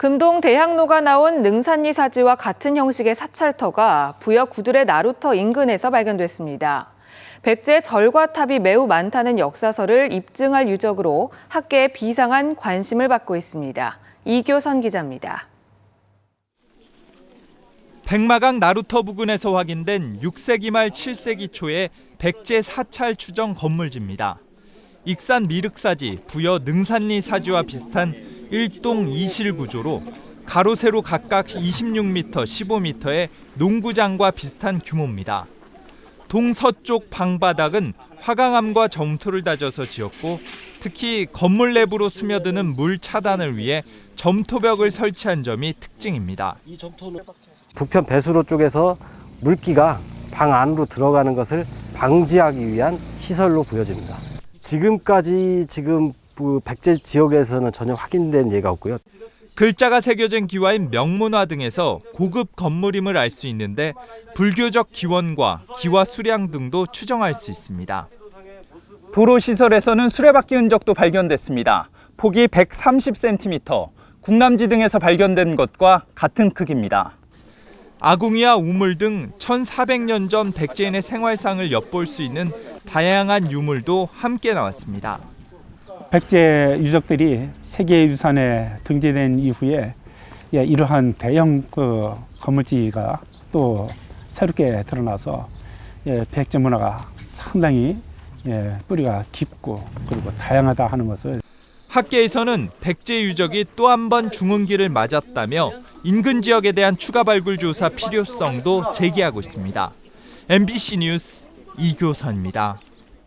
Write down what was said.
금동 대학로가 나온 능산리 사지와 같은 형식의 사찰터가 부여 구들의 나루터 인근에서 발견됐습니다. 백제 절과탑이 매우 많다는 역사설을 입증할 유적으로 학계에 비상한 관심을 받고 있습니다. 이교선 기자입니다. 백마강 나루터 부근에서 확인된 6세기 말 7세기 초의 백제 사찰 추정 건물지입니다. 익산 미륵사지, 부여 능산리 사지와 비슷한 일동 이실 구조로 가로 세로 각각 26m, 15m의 농구장과 비슷한 규모입니다. 동서쪽 방바닥은 화강암과 점토를 다져서 지었고 특히 건물 내부로 스며드는 물 차단을 위해 점토벽을 설치한 점이 특징입니다. 북편 배수로 쪽에서 물기가 방 안으로 들어가는 것을 방지하기 위한 시설로 보여집니다. 지금까지 지금 그 백제 지역에서는 전혀 확인된 예가 없고요. 글자가 새겨진 기와인 명문화 등에서 고급 건물임을 알 수 있는데 불교적 기원과 기와 수량 등도 추정할 수 있습니다. 도로 시설에서는 수레바퀴 흔적도 발견됐습니다. 폭이 130cm, 국남지 등에서 발견된 것과 같은 크기입니다. 아궁이와 우물 등 1400년 전 백제인의 생활상을 엿볼 수 있는 다양한 유물도 함께 나왔습니다. 백제 유적들이 세계유산에 등재된 이후에 예, 이러한 대형 그 건물지가 또 새롭게 드러나서 예, 백제 문화가 상당히 예, 뿌리가 깊고 그리고 다양하다 하는 것을 학계에서는 백제 유적이 또 한 번 중흥기를 맞았다며 인근 지역에 대한 추가 발굴 조사 필요성도 제기하고 있습니다. MBC 뉴스 이교선입니다.